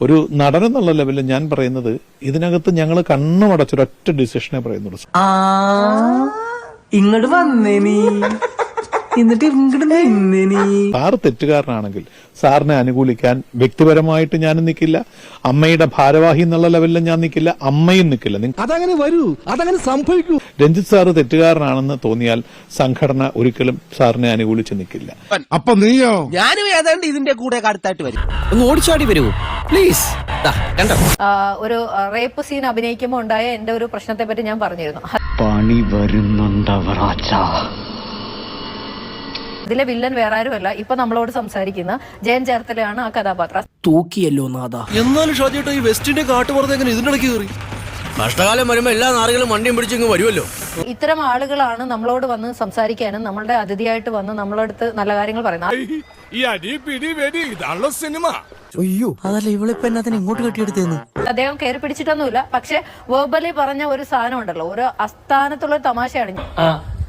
ഒരു നടൻ എന്നുള്ള ലെവലിൽ ഞാൻ പറയുന്നത് ഇതിനകത്ത് ഞങ്ങൾ കണ്ണുമടച്ചൊരൊറ്റ ഡിസിഷനെ പറയുന്നുള്ളൂ. ഇങ്ങോട്ട് വന്നേനി എന്നിട്ട് ഇങ്ങോട്ട് സാറ് തെറ്റുകാരനാണെങ്കിൽ സാറിനെ അനുകൂലിക്കാൻ വ്യക്തിപരമായിട്ട് ഞാനും നിൽക്കില്ല. അമ്മയുടെ ഭാരവാഹി എന്നുള്ള ലെവലിൽ ഞാൻ നിൽക്കില്ല. അമ്മയും നിൽക്കില്ല. അതങ്ങനെ വരൂ. അതങ്ങനെ സംഭവിക്കൂ. രഞ്ജിത്ത് സാറ് തെറ്റുകാരനാണെന്ന് തോന്നിയാൽ സംഘടന ഒരിക്കലും സാറിനെ അനുകൂലിച്ച് നിൽക്കില്ല. അപ്പൊ നീയോ? ഞാനും ഏതാണ്ട് ഇതിന്റെ കൂടെ അടുത്തായിട്ട് വരും. ഒന്ന് ഓടിച്ചാടി വരൂ. പ്ലീസ് കണ്ടോ? ഒരു റേപ്പ് സീൻ അഭിനയിക്കുമ്പോൾ ഉണ്ടായ എന്റെ ഒരു പ്രശ്നത്തെ പറ്റി ഞാൻ പറഞ്ഞിരുന്നു. പണി വരുന്നുണ്ടവറാച്ച ഇതിലെ വില്ലൻ വേറെ ആരുമല്ല ഇപ്പൊ നമ്മളോട് സംസാരിക്കുന്ന ജയൻ ചേർത്തലയാണ് ആ കഥാപാത്രം. തൂക്കിയല്ലോ നാഥ. എന്നാലും ഷാജിയേട്ടാ ഈ വെസ്റ്റിന്റെ കാട്ടുപുറത്ത് എങ്ങനെ ഇതിന്റെ ഇടയ്ക്ക് കയറി? കഷ്ടകാലം വരുമ്പോ എല്ലാ നാറുകളും വണ്ടിയും പിടിച്ചിങ്ങ് വരുമല്ലോ ഇത്തരം ആളുകളാണ് നമ്മളോട് വന്ന് സംസാരിക്കാനും നമ്മളുടെ അതിഥിയായിട്ട് വന്ന് നമ്മളടുത്ത് നല്ല കാര്യങ്ങൾ പറയുന്നത്. സിനിമ. അതല്ല ഇവളിപ്പോ എന്നതിന് ഇങ്ങോട്ട് കെട്ടിയെടുത്തേന്ന് അദ്ദേഹം കയറി പിടിച്ചിട്ടൊന്നുമില്ല. പക്ഷെ വേർബലി പറഞ്ഞ ഒരു സാധനം ഉണ്ടല്ലോ. ഒരു അസ്ഥാനത്തുള്ള തമാശയാണ്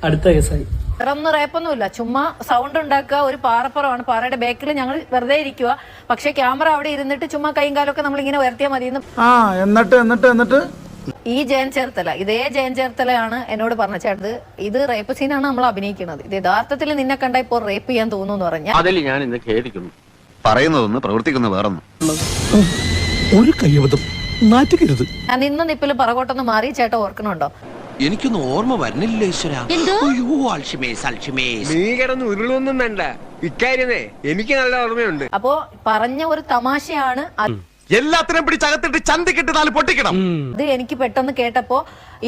അടുത്ത കേസായി. വേറൊന്നും റേപ്പൊന്നുമില്ല. ചുമ്മാ സൗണ്ട് ഉണ്ടാക്കുക ഒരു പാറപ്പുറമാണ്. പാറയുടെ ബാക്കിൽ ഞങ്ങൾ വെറുതെ ഇരിക്കുക. പക്ഷെ ക്യാമറ അവിടെ ഇരുന്നിട്ട് ചുമ്മാ കൈയും കാലൊക്കെ നമ്മൾ ഇങ്ങനെ ഉയർത്തിയാൽ മതി ആ എന്നിട്ട് എന്നിട്ട് എന്നിട്ട്? ഈ ജയൻ ചേർത്തല. ഇതേ ജയൻ ചേർത്തലയാണ് എന്നോട് പറഞ്ഞ ചേട്ടത് ഇത് റേപ്പ് സീനാണ് നമ്മൾ അഭിനയിക്കുന്നത്. ഇത് യഥാർത്ഥത്തിൽ നിന്നെ കണ്ട ഇപ്പോൾ റേപ്പ് ചെയ്യാൻ തോന്നുന്നു എന്ന് പറഞ്ഞ അതിൽ ഞാൻ ഇന്ന് ഖേദിക്കുന്നു. പറയുന്നതൊന്ന് പ്രവർത്തിക്കുന്ന വേറൊന്നും. ഒരു കയ്യബദ്ധം നാറ്റുകരുത്. ഞാൻ നിന്ന നിപ്പിൽ പറകോട്ടൊന്ന് മാറി ചേട്ടാ ഓർക്കണുണ്ടോ? എനിക്കൊന്നും ഓർമ്മ വരുന്നില്ല ഈശ്വര. അയ്യോ അൽഷിമേസ് അൽഷിമേസ് നീ കിടന്ന് ഉരുളൊന്നും വേണ്ട. ഇക്കാര്യമേ എനിക്ക് നല്ല ഓർമ്മയുണ്ട്. അപ്പോ പറഞ്ഞ ഒരു തമാശയാണ് അത്. എല്ലാത്തിനും പിടിച്ചകത്തിട്ട് ചന്തിക്കിട്ട് നാല് പൊട്ടിക്കണം. ഇത് എനിക്ക് പെട്ടെന്ന് കേട്ടപ്പോ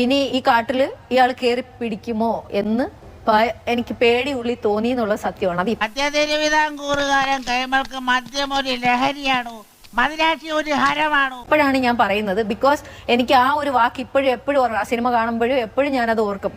ഇനി ഈ കാട്ടിൽ ഇയാൾ കേറി പിടിക്കുമോ എന്ന് എനിക്ക് പേടി ഉള്ളി തോന്നി എന്നുള്ള സത്യമാണ്. അത് മധ്യ തിരുവിതാംകൂറുകാരൻ കൈമൾക്ക് മദ്യം ഒരു ലഹരിയാണോ? മദിരാശി ഒരു ഹരമാണോ? ഇപ്പോഴാണ് ഞാൻ പറയുന്നത് ബിക്കോസ് എനിക്ക് ആ ഒരു വാക്ക് ഇപ്പോഴും എപ്പോഴും ആ സിനിമ കാണുമ്പോഴും എപ്പോഴും ഞാനത് ഓർക്കും.